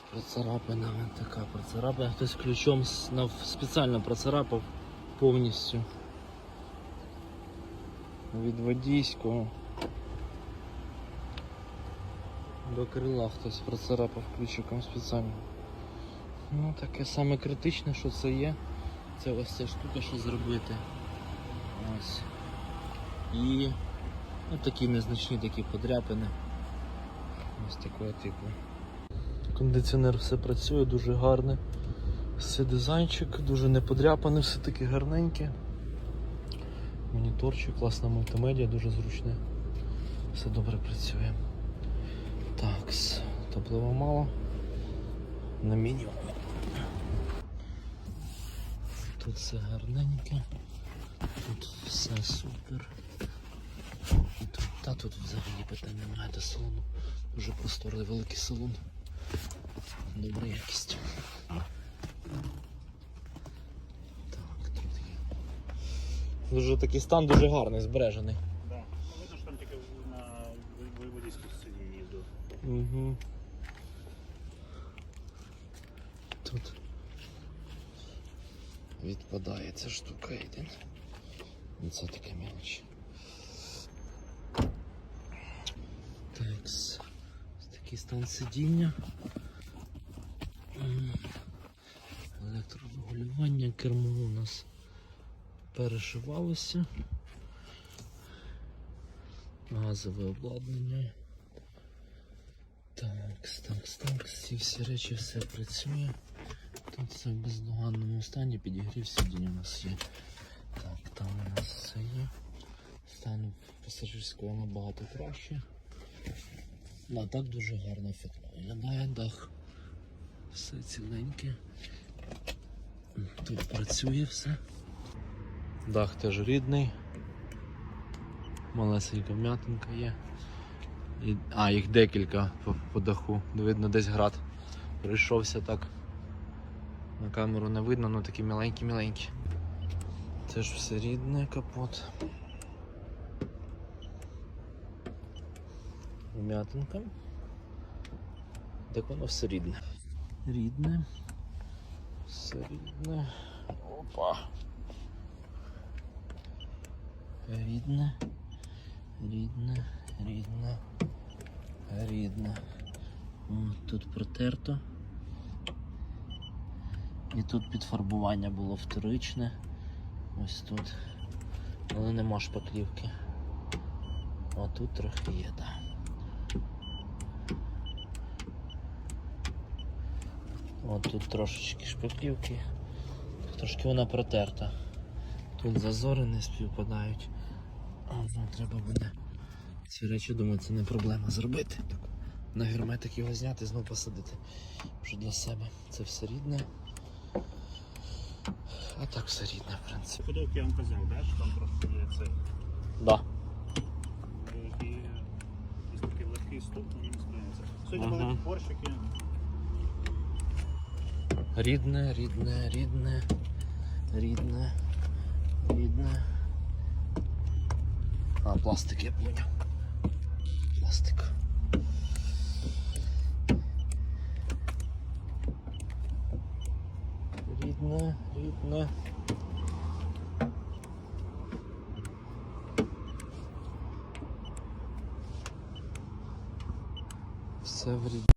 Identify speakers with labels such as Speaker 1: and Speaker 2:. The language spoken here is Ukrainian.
Speaker 1: Ось процарапина, така процарапина. Хтось ключом спеціально процарапав повністю. Від водійського до крила хтось процарапав ключиком спеціально. Ну таке саме критичне, що це є. Це ось ця штука, що зробити. Ось. І ну, такі незначні такі подряпини. Ось такого типу. Кондиціонер все працює, дуже гарний. Все дизайнчик, дуже не подряпаний, все таки гарненьке. Моніторчик, класна мультимедіа, дуже зручне. Все добре працює. Так, топлива мало. На мінімум. Тут все гарненьке. Тут все супер. І тут, та тут взагалі питань немає до салону. Дуже просторий великий салон. Добра якість. Так, тут є. Дуже такий стан дуже гарний, збережений.
Speaker 2: Да. Видно, що там тільки на воєводійську сидінні їздив.
Speaker 1: Угу. Тут відпадає ця штука один. Це така мелочь. Такс. Ось такий стан сидіння. Електрорегулювання, кермо у нас перешивалося. Газове обладнання. Так, так, так, ці всі речі все працює. Тут все в бездоганному стані, підігрів сидінь у нас є. Так, там у нас все є. Стан пасажирського набагато краще. А так дуже гарно ефектно виглядає дах. Все ціленьке. Тут працює все. Дах теж рідний. Малесенька м'ятинка є. І, а, їх декілька по, по даху. Видно, десь град прийшовся так. На камеру не видно, але такі міленькі-міленькі. Це ж все рідне капот. Вмятинка. Так воно все рідне. Рідне. Все рідне. Опа. Рідне. Рідне, рідне, рідне. Тут протерто. І тут підфарбування було вторичне. Ось тут. Але нема шпаклівки. А тут трохи є, так. От тут трошечки шпаклівки. Трошки вона протерта. Тут зазори не співпадають. А, ну, треба буде ці речі, думаю, це не проблема зробити. На герметик його зняти і знову посадити. Вже для себе. Це все рідне. А так все рідне, в принципі.
Speaker 2: Ходовки я вам казав, да, що там просто є цей
Speaker 1: Да.
Speaker 2: і, і такий легкий стук, ну він сприйметься. Сьогодні
Speaker 1: Ага.
Speaker 2: були порщики.
Speaker 1: Рідне, рідне, рідне, рідне, рідне. А, пластик я поняв. Пластик. Рідне, рідне. Все в рідне.